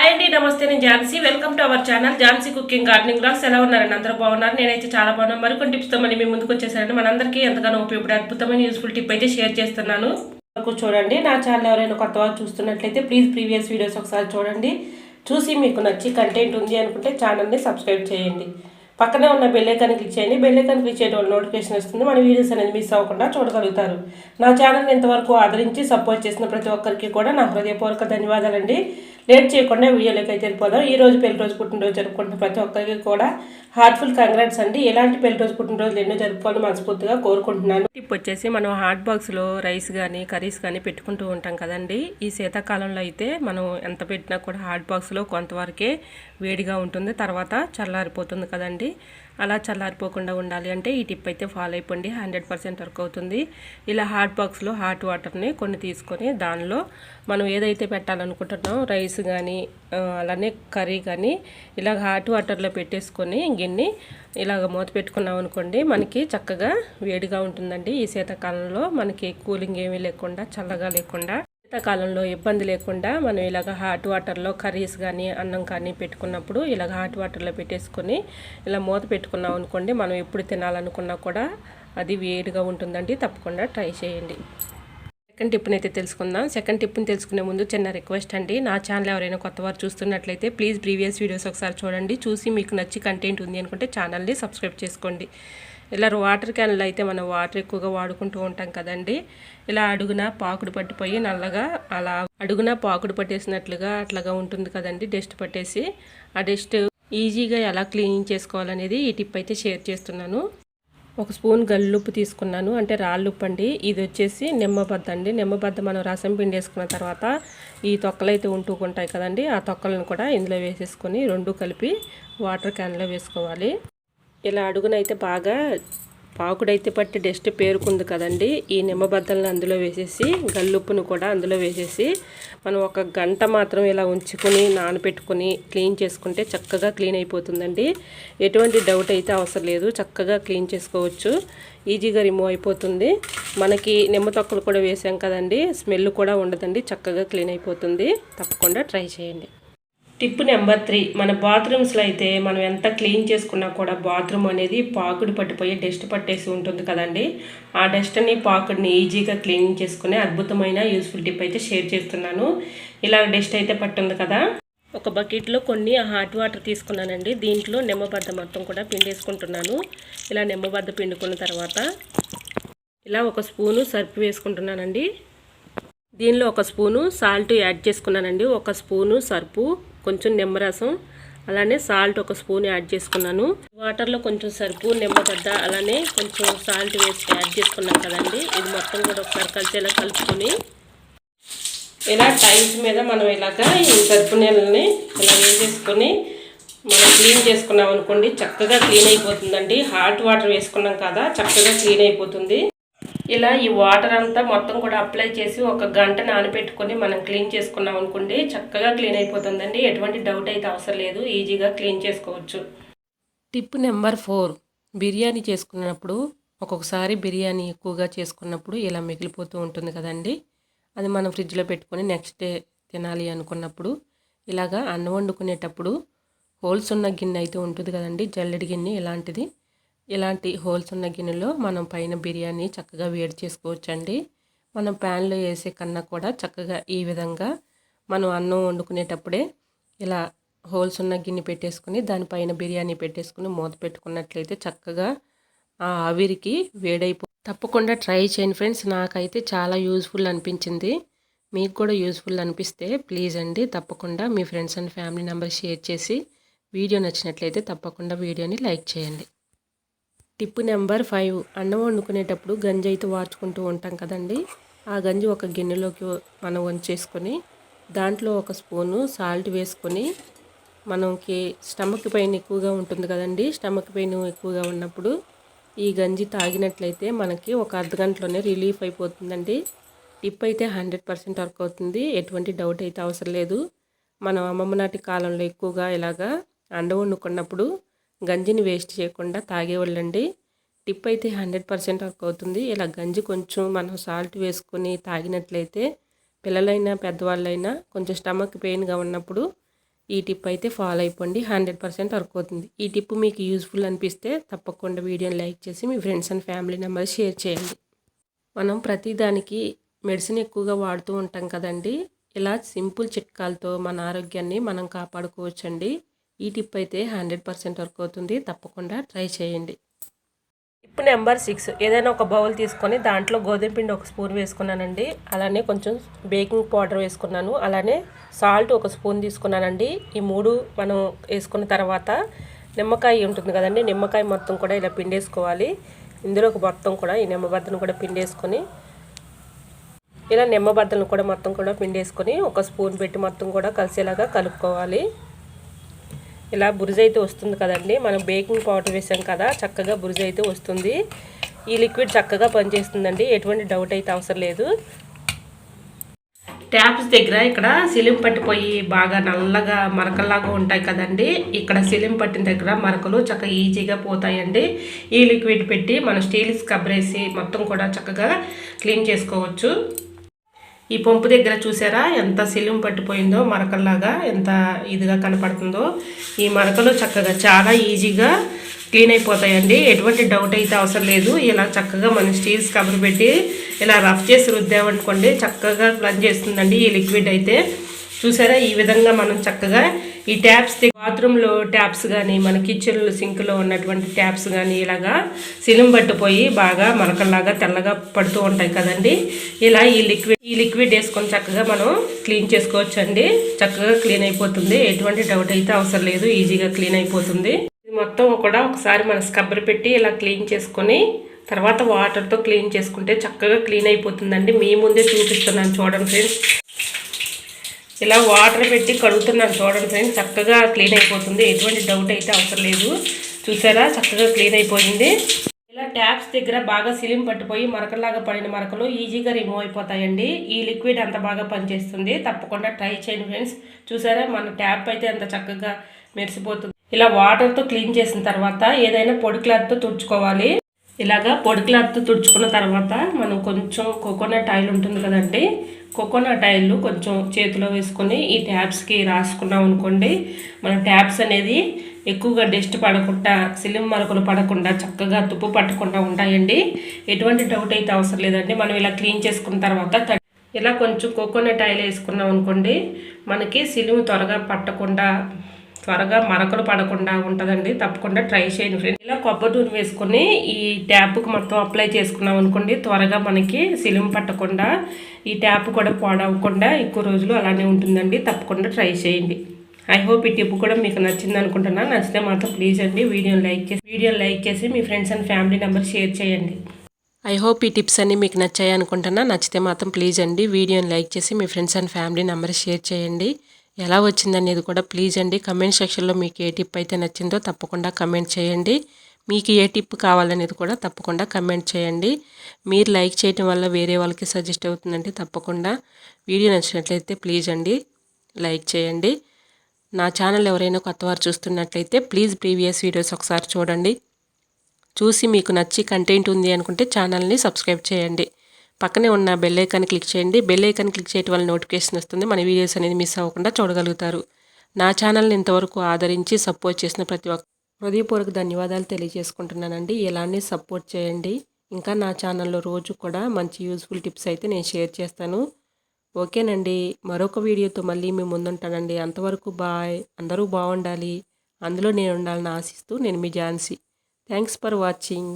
Hi అండి నమస్తే నేను Jhansi. Welcome to our channel Jhansi cooking gardening blogs ఎలా ఉన్నారండి? అందరూ బాగున్నారు? నేనైతే చాలా బాగున్నాను. మరికొన్ని టిప్స్తో మళ్ళీ మీ ముందుకు వచ్చేసారండి మనందరికీ ఎంతగానో ఉపయోగపడే అద్భుతమైన యూస్ఫుల్ టిప్ అయితే షేర్ చేస్తున్నాను. వరకు చూడండి నా ఛానల్ ఎవరైనా కొత్త వారు చూస్తున్నట్లయితే ప్లీజ్ ప్రీవియస్ వీడియోస్ ఒకసారి చూడండి. చూసి మీకు నచ్చి కంటెంట్ ఉంది అనుకుంటే ఛానల్ని సబ్స్క్రైబ్ చేయండి. పక్కనే ఉన్న బెల్ క్లిక్ చేయండి. బెల్ క్లిక్ చేయడం వల్ల నోటిఫికేషన్ వస్తుంది. మన వీడియోస్ అనేది మిస్ అవ్వకుండా చూడగలుగుతారు. నా ఛానల్ ఇంతవరకు ఆదరించి సపోర్ట్ చేసిన ప్రతి ఒక్కరికి కూడా నా హృదయపూర్వక ధన్యవాదాలండి. లేట్ చేయకుండా వీడియోలోకి అయితే వెళ్ళిపోదాం. ఈ రోజు పెళ్ళి రోజు పుట్టినరోజు జరుపుకుంటున్న ప్రతి ఒక్కరికి కూడా హార్ట్ఫుల్ కంగ్రాట్స్ అండి. ఎలాంటి పెళ్ళి రోజు పుట్టినరోజులు ఎన్నో జరుపుకోవాలని మనస్ఫూర్తిగా కోరుకుంటున్నాను. టిప్ వచ్చేసి మనం హాట్ బాక్స్లో రైస్ కానీ కర్రీస్ కానీ పెట్టుకుంటూ ఉంటాం కదండి. ఈ శీతాకాలంలో అయితే మనం ఎంత పెట్టినా కూడా హాట్ బాక్స్లో కొంతవరకే వేడిగా ఉంటుంది. తర్వాత చల్లారిపోతుంది కదండి. అలా చల్లారిపోకుండా ఉండాలి అంటే ఈ టిప్ అయితే ఫాలో అయిపోండి. హండ్రెడ్ పర్సెంట్ వర్క్ అవుతుంది. ఇలా హాట్ బాక్స్లో హాట్ వాటర్ని కొన్ని తీసుకొని దానిలో మనం ఏదైతే పెట్టాలనుకుంటున్నాం రైస్ కానీ అలానే కర్రీ కానీ ఇలా హాట్ వాటర్లో పెట్టేసుకొని గిన్నె ఇలాగ మూత పెట్టుకున్నాం అనుకోండి మనకి చక్కగా వేడిగా ఉంటుందండి. ఈ శీతాకాలంలో మనకి కూలింగ్ ఏమీ లేకుండా చల్లగా లేకుండా శీతాకాలంలో ఇబ్బంది లేకుండా మనం ఇలాగ హాట్ వాటర్లో కర్రీస్ కానీ అన్నం కానీ పెట్టుకున్నప్పుడు ఇలాగ హాట్ వాటర్లో పెట్టేసుకొని ఇలా మూత పెట్టుకున్నాం అనుకోండి మనం ఎప్పుడు తినాలనుకున్నా కూడా అది వేడిగా ఉంటుందండి. తప్పకుండా ట్రై చేయండి. సెకండ్ టిప్ని అయితే తెలుసుకుందాం. సెకండ్ టిప్ని తెలుసుకునే ముందు చిన్న రిక్వెస్ట్ అండి. నా ఛానల్ ఎవరైనా కొత్త వారు చూస్తున్నట్లయితే ప్లీజ్ ప్రీవియస్ వీడియోస్ ఒకసారి చూడండి. చూసి మీకు నచ్చి కంటెంట్ ఉంది అనుకుంటే ఛానల్ని సబ్స్క్రైబ్ చేసుకోండి. ఇలా వాటర్ క్యాన్లు అయితే మనం వాటర్ ఎక్కువగా వాడుకుంటూ ఉంటాం కదండి. ఇలా అడుగున పాకుడు పట్టిపోయి నల్లగా అలా అడుగున పాకుడు పట్టేసినట్లుగా అట్లాగా ఉంటుంది కదండి డస్ట్ పట్టేసి. ఆ డస్ట్ ఈజీగా ఎలా క్లీనింగ్ చేసుకోవాలనేది ఈ టిప్ అయితే షేర్ చేస్తున్నాను. ఒక స్పూన్ గల్లుప్పు తీసుకున్నాను. అంటే రాళ్ళుప్పు అండి ఇది వచ్చేసి నిమ్మబద్ద అండి. నిమ్మబద్ద మనం రసం పిండి వేసుకున్న తర్వాత ఈ తొక్కలు అయితే ఉంటూ ఉంటాయి కదండి. ఆ తొక్కలను కూడా ఇందులో వేసేసుకొని రెండు కలిపి వాటర్ క్యాన్లో వేసుకోవాలి. ఇలా అడుగునైతే బాగా పాకుడైతే పట్టి డస్ట్ పేరుకుంది కదండి. ఈ నిమ్మబద్దలను అందులో వేసేసి గల్లుప్పును కూడా అందులో వేసేసి మనం ఒక గంట మాత్రం ఇలా ఉంచుకొని నానబెట్టుకొని క్లీన్ చేసుకుంటే చక్కగా క్లీన్ అయిపోతుందండి. ఎటువంటి డౌట్ అయితే అవసరం లేదు చక్కగా క్లీన్ చేసుకోవచ్చు. ఈజీగా రిమూవ్ అయిపోతుంది. మనకి నిమ్మ తొక్కలు కూడా వేసాం కదండి స్మెల్ కూడా ఉండదండి చక్కగా క్లీన్ అయిపోతుంది. తప్పకుండా ట్రై చేయండి. టిప్ నెంబర్ త్రీ మన బాత్రూమ్స్లో అయితే మనం ఎంత క్లీన్ చేసుకున్నా కూడా బాత్రూమ్ అనేది పాకుడు పట్టిపోయి డస్ట్ పట్టేసి ఉంటుంది కదండి. ఆ డస్ట్ని పాకుడిని ఈజీగా క్లీన్ చేసుకునే అద్భుతమైన యూస్ఫుల్ టిప్ అయితే షేర్ చేస్తున్నాను. ఇలా డస్ట్ అయితే పట్టుంది కదా. ఒక బకెట్లో కొన్ని హాట్ వాటర్ తీసుకున్నానండి. దీంట్లో నిమ్మబద్ద మొత్తం కూడా పిండేసుకుంటున్నాను. ఇలా నిమ్మబద్ద పిండుకున్న తర్వాత ఇలా ఒక స్పూను సర్ఫ్ వేసుకుంటున్నానండి. దీనిలో ఒక స్పూను సాల్ట్ యాడ్ చేసుకున్నానండి. ఒక స్పూను సర్పు కొంచెం నిమ్మరసం అలానే సాల్ట్ ఒక స్పూన్ యాడ్ చేసుకున్నాను. వాటర్లో కొంచెం సరుపు నిమ్మగడ్డ అలానే కొంచెం సాల్ట్ వేసి యాడ్ చేసుకున్నాం కదండి. ఇది మొత్తం కూడా ఒకసారి కలిసేలా కలుపుకొని ఇలా టైల్స్ మీద మనం ఇలాగా ఈ సరుపు నీళ్ళని ఇలా వేసేసుకొని మనం క్లీన్ చేసుకున్నాం అనుకోండి చక్కగా క్లీన్ అయిపోతుందండి. హాట్ వాటర్ వేసుకున్నాం కదా చక్కగా క్లీన్ అయిపోతుంది. ఇలా ఈ వాటర్ అంతా మొత్తం కూడా అప్లై చేసి ఒక గంట నానబెట్టుకొని మనం క్లీన్ చేసుకున్నాం అనుకోండి చక్కగా క్లీన్ అయిపోతుందండి. ఎటువంటి డౌట్ అయితే అవసరం లేదు. ఈజీగా క్లీన్ చేసుకోవచ్చు. Tip number four. బిర్యానీ చేసుకున్నప్పుడు ఒక్కొక్కసారి బిర్యానీ ఎక్కువగా చేసుకున్నప్పుడు ఇలా మిగిలిపోతూ ఉంటుంది కదండి. అది మనం ఫ్రిడ్జ్లో పెట్టుకొని నెక్స్ట్ డే తినాలి అనుకున్నప్పుడు ఇలాగా అన్నం వండుకునేటప్పుడు హోల్స్ ఉన్న గిన్నె అయితే ఉంటుంది కదండి జల్లెడి గిన్నె ఇలాంటిది. ఇలాంటి హోల్స్ ఉన్న గిన్నెలో మనం పైన బిర్యానీ చక్కగా వేడి చేసుకోవచ్చండి. మనం ప్యాన్లో వేసే కన్నా కూడా చక్కగా ఈ విధంగా మనం అన్నం వండుకునేటప్పుడే ఇలా హోల్స్ ఉన్న గిన్నె పెట్టేసుకుని దానిపైన బిర్యానీ పెట్టేసుకుని మూత పెట్టుకున్నట్లయితే చక్కగా ఆ ఆవిరికి వేడైపో తప్పకుండా ట్రై చేయండి ఫ్రెండ్స్. నాకైతే చాలా యూజ్ఫుల్ అనిపించింది. మీకు కూడా యూజ్ఫుల్ అనిపిస్తే ప్లీజ్ అండి తప్పకుండా మీ friends and family members share చేసి వీడియో నచ్చినట్లయితే తప్పకుండా వీడియోని లైక్ చేయండి. Tip number five. అన్నం వండుకునేటప్పుడు గంజి అయితే వార్చుకుంటూ ఉంటాం కదండి. ఆ గంజి ఒక గిన్నెలోకి మనం వంచేసుకొని దాంట్లో ఒక స్పూను సాల్ట్ వేసుకొని మనకి స్టమక్ పెయిన్ ఎక్కువగా ఉంటుంది కదండి. స్టమక్ పెయిన్ ఎక్కువగా ఉన్నప్పుడు ఈ గంజి తాగినట్లయితే మనకి ఒక అర్ధ గంటలోనే రిలీఫ్ అయిపోతుందండి. టిప్ అయితే హండ్రెడ్ పర్సెంట్ వర్క్ అవుతుంది. ఎటువంటి డౌట్ అయితే అవసరం లేదు. మనం అమ్మమ్మ నాటి కాలంలో ఎక్కువగా ఇలాగా అండ వండుకున్నప్పుడు గంజిని వేస్ట్ చేయకుండా తాగేవాళ్ళండి. టిప్ అయితే హండ్రెడ్ పర్సెంట్ వర్క్ అవుతుంది. ఇలా గంజి కొంచెం మనం సాల్ట్ వేసుకొని తాగినట్లయితే పిల్లలైనా పెద్దవాళ్ళైనా కొంచెం స్టమక్ పెయిన్గా ఉన్నప్పుడు ఈ టిప్ అయితే ఫాలో అయిపోండి. హండ్రెడ్ పర్సెంట్ వర్క్ అవుతుంది. ఈ టిప్ మీకు యూస్ఫుల్ అనిపిస్తే తప్పకుండా వీడియోని లైక్ చేసి మీ friends and family members share చేయండి. మనం ప్రతిదానికి మెడిసిన్ ఎక్కువగా వాడుతూ ఉంటాం కదండి. ఇలా సింపుల్ చిట్కాలతో మన ఆరోగ్యాన్ని మనం కాపాడుకోవచ్చండి. ఈ టిప్ అయితే హండ్రెడ్ పర్సెంట్ వర్క్ అవుతుంది. తప్పకుండా ట్రై చేయండి. Tip number six. ఏదైనా ఒక బౌల్ తీసుకొని దాంట్లో గోధుమ పిండి ఒక స్పూన్ వేసుకున్నానండి. అలానే కొంచెం బేకింగ్ పౌడర్ వేసుకున్నాను. అలానే సాల్ట్ ఒక స్పూన్ తీసుకున్నానండి. ఈ మూడు మనం వేసుకున్న తర్వాత నిమ్మకాయ ఉంటుంది కదండి నిమ్మకాయ మొత్తం కూడా ఇలా పిండేసుకోవాలి. ఇందులో ఒక మొత్తం కూడా ఈ నిమ్మబద్దను కూడా పిండేసుకొని ఇలా నిమ్మబద్దలను కూడా మొత్తం కూడా పిండేసుకొని ఒక స్పూన్ పెట్టి మొత్తం కూడా కలిసేలాగా కలుపుకోవాలి. ఇలా బురుజు అయితే వస్తుంది కదండి. మనం బేకింగ్ పౌడర్ వేసాం కదా చక్కగా బురుజు అయితే వస్తుంది. ఈ లిక్విడ్ చక్కగా పనిచేస్తుందండి. ఎటువంటి డౌట్ అయితే అవసరం లేదు. ట్యాప్స్ దగ్గర ఇక్కడ సిలిం పట్టిపోయి బాగా నల్లగా మరకల్లాగా ఉంటాయి కదండి. ఇక్కడ సిలిం పట్టిన దగ్గర మరకలు చక్కగా ఈజీగా పోతాయండి. ఈ లిక్విడ్ పెట్టి మనం స్టీల్ స్క్రబ్ వేసి మొత్తం కూడా చక్కగా క్లీన్ చేసుకోవచ్చు. ఈ పంపు దగ్గర చూసారా? ఎంత సిలిం పట్టిపోయిందో మరకల్లాగా ఎంత ఇదిగా కనపడుతుందో. ఈ మరకలు చక్కగా చాలా ఈజీగా క్లీన్ అయిపోతాయండి. ఎటువంటి డౌట్ అయితే అవసరం లేదు. ఇలా చక్కగా మనం స్టీల్స్ కవర్ పెట్టి ఇలా రఫ్ చేసి రుద్దామనుకోండి చక్కగా క్లన్ చేస్తుందండి ఈ లిక్విడ్ అయితే. చూసారా? ఈ విధంగా మనం చక్కగా ఈ ట్యాప్స్ బాత్రూంలో ట్యాప్స్ కానీ మన కిచెన్లో సింక్లో ఉన్నటువంటి ట్యాప్స్ కానీ ఇలాగా సిలిం పట్టిపోయి బాగా మరకల్లాగా తెల్లగా పడుతూ ఉంటాయి కదండి. ఇలా ఈ లిక్విడ్ ఈ లిక్విడ్ వేసుకొని చక్కగా మనం క్లీన్ చేసుకోవచ్చు అండి చక్కగా క్లీన్ అయిపోతుంది. ఎటువంటి డౌట్ అయితే అవసరం లేదు. ఈజీగా క్లీన్ అయిపోతుంది. ఇది మొత్తం కూడా ఒకసారి మన స్కబ్బర్ పెట్టి ఇలా క్లీన్ చేసుకొని తర్వాత వాటర్తో క్లీన్ చేసుకుంటే చక్కగా క్లీన్ అయిపోతుందండి. మీ ముందే చూపిస్తున్నాను చూడండి ఫ్రెండ్స్. ఇలా వాటర్ పెట్టి కడుగుతున్నాను చూడండి ఫ్రెండ్స్ చక్కగా క్లీన్ అయిపోతుంది. ఎటువంటి డౌట్ అయితే అవసరం లేదు. చూసారా? చక్కగా క్లీన్ అయిపోయింది. ఇలా ట్యాప్స్ దగ్గర బాగా సిలిం పట్టిపోయి మరకలాగా పడిన మరకలు ఈజీగా రిమూవ్ అయిపోతాయండి. ఈ లిక్విడ్ అంత బాగా పనిచేస్తుంది. తప్పకుండా ట్రై చేయండి ఫ్రెండ్స్ చూసారా? మన ట్యాప్ అయితే అంత చక్కగా మెరిసిపోతుంది. ఇలా వాటర్తో క్లీన్ చేసిన తర్వాత ఏదైనా పొడి క్లాత్తో తుడుచుకోవాలి. ఇలాగా పొడి క్లాత్తో తుడుచుకున్న తర్వాత మనం కొంచెం కోకోనట్ ఆయిల్ ఉంటుంది కదండి. కోకోనట్ ఆయిల్ కొంచెం చేతిలో వేసుకొని ఈ ట్యాబ్స్కి రాసుకున్నాం అనుకోండి. మన ట్యాబ్స్ అనేది ఎక్కువగా డస్ట్ పడకుండా సిలిం మరకలు పడకుండా చక్కగా తుప్పు పట్టకుండా ఉంటాయండి. ఎటువంటి డౌట్ అయితే అవసరం లేదండి. మనం ఇలా క్లీన్ చేసుకున్న తర్వాత ఇలా కొంచెం కోకోనట్ ఆయిల్ వేసుకున్నాం అనుకోండి మనకి సిలిం త్వరగా పట్టకుండా త్వరగా మరకలు పడకుండా ఉంటుందండి. తప్పకుండా ట్రై చేయండి ఫ్రెండ్ ఇలా కొబ్బరి నూనె వేసుకొని ఈ ట్యాప్కి మొత్తం అప్లై చేసుకున్నాం అనుకోండి త్వరగా మనకి సిలిం పట్టకుండా ఈ ట్యాప్ కూడా పాడవకుండా ఎక్కువ రోజులు అలానే ఉంటుందండి. తప్పకుండా ట్రై చేయండి. ఐ హోప్ ఈ టిప్ కూడా మీకు నచ్చింది అనుకుంటున్నా. నచ్చితే మాత్రం ప్లీజ్ అండి వీడియోని లైక్ చేసి వీడియోని లైక్ చేసి మీ friends and family members share చేయండి. ఐ హోప్ ఈ టిప్స్ అన్నీ మీకు నచ్చాయి అనుకుంటున్నా నచ్చితే మాత్రం ప్లీజ్ అండి వీడియోని లైక్ చేసి మీ friends and family members share చేయండి. ఎలా వచ్చిందనేది కూడా ప్లీజ్ అండి. కమెంట్ సెక్షన్లో మీకు ఏ టిప్ అయితే నచ్చిందో తప్పకుండా కమెంట్ చేయండి. మీకు ఏ టిప్ కావాలనేది కూడా తప్పకుండా కమెంట్ చేయండి. మీరు లైక్ చేయడం వల్ల వేరే వాళ్ళకి సజెస్ట్ అవుతుందండి తప్పకుండా వీడియో నచ్చినట్లయితే ప్లీజ్ అండి లైక్ చేయండి. నా ఛానల్ ఎవరైనా కొత్తవారు చూస్తున్నట్లయితే ప్లీజ్ ప్రీవియస్ వీడియోస్ ఒకసారి చూడండి. చూసి మీకు నచ్చి కంటెంట్ ఉంది అనుకుంటే ఛానల్ని సబ్స్క్రైబ్ చేయండి. పక్కనే ఉన్న బెల్ ఐకాన్ క్లిక్ చేయండి. బెల్ ఐకాన్ క్లిక్ చేయడం వల్ల నోటిఫికేషన్ వస్తుంది. మన వీడియోస్ అనేది మిస్ అవ్వకుండా చూడగలుగుతారు. నా ఛానల్ని ఇంతవరకు ఆదరించి సపోర్ట్ చేసిన ప్రతి ఒక్క హృదయపూర్వక ధన్యవాదాలు తెలియజేసుకుంటున్నానండి. ఇలానే సపోర్ట్ చేయండి. ఇంకా నా ఛానల్లో రోజు కూడా మంచి యూస్ఫుల్ టిప్స్ అయితే నేను షేర్ చేస్తాను. ఓకేనండి. మరొక వీడియోతో మళ్ళీ మేము ముందుంటానండి. అంతవరకు బాయ్ అందరూ బాగుండాలి. అందులో నేను ఉండాలని ఆశిస్తూ నేను మీ ఝాన్సీ. Thanks for watching